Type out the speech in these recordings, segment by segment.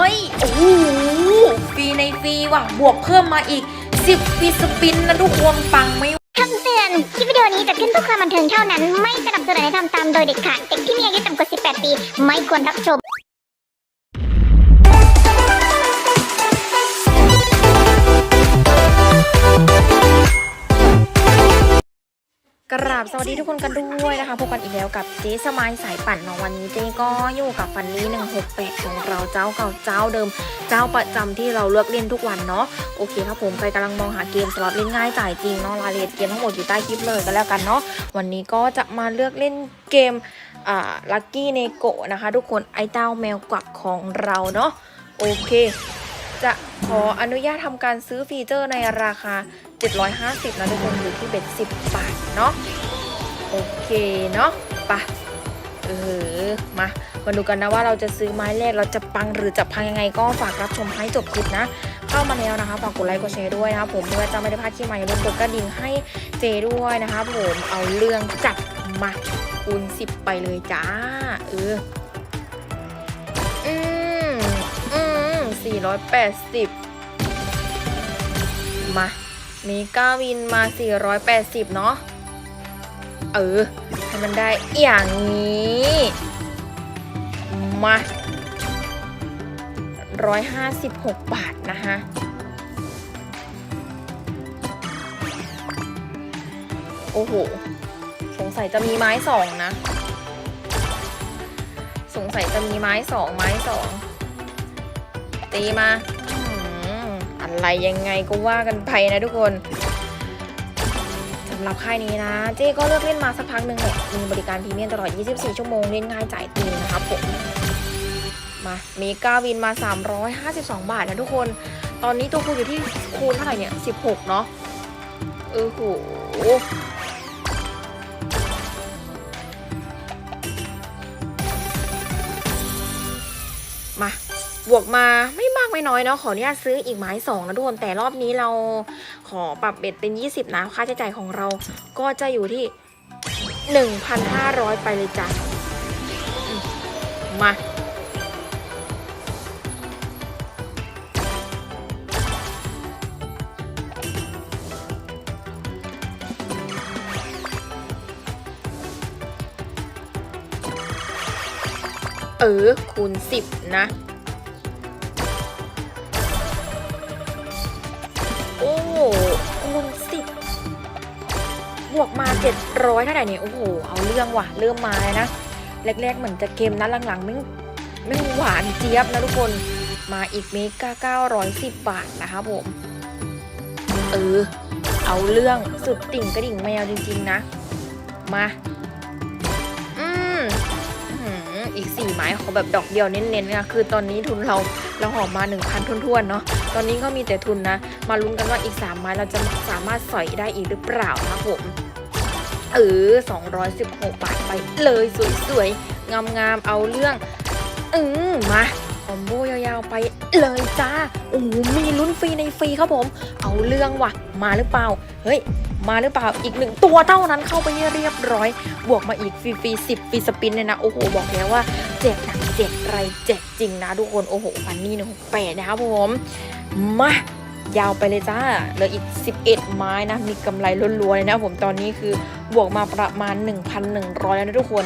เฮ้ย โอ้โหฟรีในฟรีว่ะ บวกเพิ่มมาอีก 10ฟรีสปินนะทุกคนปังไหม่คำเตือน คลิปวิดีโอนี้จะขึ้นเพื่อความบันเทิงเท่านั้น ไม่สนับสนุนให้ทำตามโดยเด็ดขาด เด็กที่มีอายุต่ำกว่า 18 ปี ไม่ควรรับชม กราบสวัสดีทุกคนกันด้วยนะคะพบกันอีกแล้วกับเจ๊สมายสายปั่นเนาะวันนี้เจ๊ก็อยู่กับฟันนี้168 ของเราเจ้าเก่าเจ้าเดิม เจ้าประจำที่เราเลือกเล่นทุกวันเนาะโอเคครับผมใครกำลังมองหาเกมสล็อตเล่นง่ายจ่ายจริงเนาะรายละเอียดเกมทั้งหมดอยู่ใต้คลิปเลยก็แล้วกันเนาะวันนี้ก็จะมาเลือกเล่นเกมอ่าลัคกี้เนโกะนะคะ ทุกคนไอ้เต้าแมวกวักของเราเนาะโอเค จะขออนุญาตทำการซื้อฟีเจอร์ในราคา 750นะทุกคนอยู่ที่เบ็ด10 บาทเนาะโอเคเนาะไปะเออมามาดูกันนะว่าเราจะซื้อไม้แรกเราจะปังหรือจะพังยังไงก็ฝากรับชมให้จบคลิปนะ เข้ามาแล้วนะคะฝากกดไลค์กดแชร์ด้วยนะคะผมเพื่อจะไม่ได้พลาดคลิปใหม่อย่าลืมกดกระดิ่งให้เจด้วยนะคะผมเอาเรื่องจัดมาคูณ10ไปเลยจ้าเอออืมอืม480มา มีก้าวินมา 480 เนาะ เออ ให้มันได้อย่างนี้ มา 156 บาทนะคะโอ้โห สงสัยจะมีไม้สองนะ สงสัยจะมีไม้สองไม้สองตีมา อืมอะไรยังไงก็ว่ากันไปนะทุกคนสำหรับค่ายนี้นะ เจ๊ก็เลือกเล่นมาสักพักหนึ่งแหละมีบริการพรีเมียมตลอด 24 ชั่วโมงเล่นง่ายจ่ายจริงนะครับผมมามีกาวินมา 352 บาทนะทุกคน ตอนนี้ตัวคูณอยู่ที่คูณเท่าไหร่เนี่ย 16 เนาะเออโหมา บวกมาไม่ ไม่น้อยเนาะขออนุญาตซื้ออีกไม้สองนะทุกคนแต่รอบนี้เราขอปรับเบ็ดเป็น 20 นะค่าใช้จ่ายของเราก็จะอยู่ที่ 1,500 ไปเลยจ้ะมมาเออคูณ 10 นะ วกมา 700 เท่าไหร่เนี่ย โอ้โห เอาเรื่องว่ะ เริ่มมาเลยนะ แรกๆ เหมือนจะเกมนะหลังๆไม่ไม่หวานเจี๊ยบนะทุกคน มาอีกเมกา910 บาทนะคะผม เออ เอาเรื่องสุดติ่งกระดิ่งแมวจริง ๆ นะ มา อืมอีกสี่ไม้ขอแบบดอกเดียวเน้นๆนะคือตอนนี้ทุนเราเราหอมมา 1,000ทุนๆเนาะตอนนี้ก็มีแต่ทุนนะ มาลุ้นกันว่าอีก 3 ไม้เราจะสามารถสอยได้อีกหรือเปล่านะผม เออ 216 บาทไปเลยสวยๆ งามๆ เอาเรื่อง อืมมาคอมโบยาวๆ ไปเลยจ้าโอ้โหมีลุ้นฟรีในฟรีครับผม เอาเรื่องว่ะ มาหรือเปล่า เฮ้ย มาหรือเปล่า อีกหนึ่งตัวเท่านั้นเข้าไปเรียบร้อย บวกมาอีกฟรีฟรีสิบฟรีสปินเลยนะ โอ้โห บอกแล้วว่าเจ็บหนักเจ็บไรเจ็บจริงนะทุกคน โอ้โห ฟันนี่หนึ่งหกแปดนะครับผม มายาวไปเลยจ้า เหลืออีก 11 ไม้นะ มีกำไรล้วนๆเลยนะผม ตอนนี้คือ บวกมาประมาณ 1,100 แล้วนะทุกคน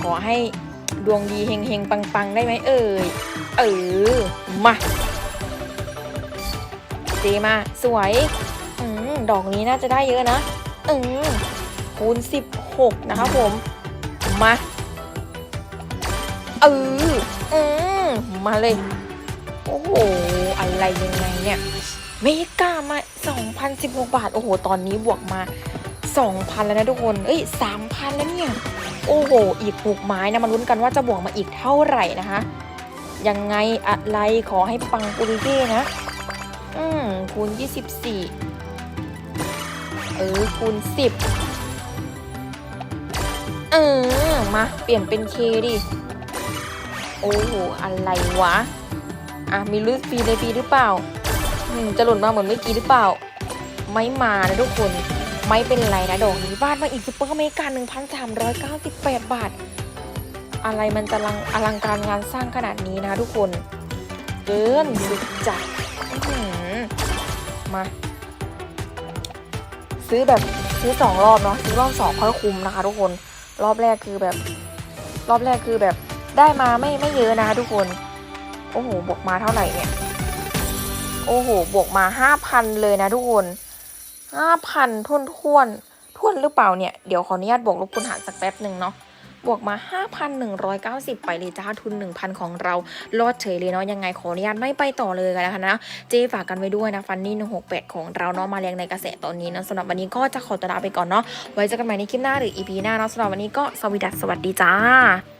ขอให้ดวงดีเฮงๆ ปังๆ ได้ไหมเอ่ย เออ มาเจมา สวยอืมดอกนี้น่าจะได้เยอะนะอืมคูณ 16 นะครับผม มา เออ อืมมาเลย โอ้โห อะไรยังไงเนี่ย เมกามา 2,016 บาท โอ้โห ตอนนี้บวกมา 2,000 แล้วนะทุกคน เอ้ย 3,000 แล้วเนี่ย โอ้โห อีก6ไม้นะ มาลุ้นกันว่าจะบวกมาอีกเท่าไหร่นะคะ ยังไงอะไรขอให้ปังปุริเย่นะ อืม คูณ 24 เออ คูณ 10 เออ มา เปลี่ยนเป็นเคดิ โอ้โห อะไรวะ อะ มีลุ้นฟรีในฟรีหรือเปล่าอืมจะหล่นมาเหมือนเมื่อกี้หรือเปล่า ไม่มานะทุกคน ไม่เป็นไรนะดอกนี้บ้านมาอีกซุปเปอร์เมกา1,398 บาท อะไรมันจะลังอลังการงานสร้างขนาดนี้นะทุกคน เกินสุดจัดมา ซื้อแบบซื้อสองรอบเนาะซื้อรอบสองค่อยคุ้มนะคะ ทุกคนรอบแรกคือแบบ รอบแรกคือแบบได้มาไม่ไม่เยอะนะคะทุกคน โอ้โหบวกมาเท่าไหร่เนี่ย โอ้โหบวกมาห้าพันเลยนะทุกคน ห้าพันทุนทวนทวนหรือเปล่าเนี่ย เดี๋ยวขออนุญาตบวกลบคูณหารสักแป๊บหนึ่งเนาะบวกมา 5,190 ไปเลยจ้าทุน 1,000 ของเรารอดเฉยเลยเนาะยังไงขออนุญาตไม่ไปต่อเลยกันนะคะนะเจฝากกันไว้ด้วยนะฟันนี่168 ของเราเนาะมาแรงในกระแสตอนนี้นะสำหรับวันนี้ก็จะขอตลาไปก่อนเนาะไว้เจอกันใหม่ในคลิปหน้าหรืออีพีหน้าเนาะสำหรับวันนี้ก็สวัสดีสวัสดีจ้า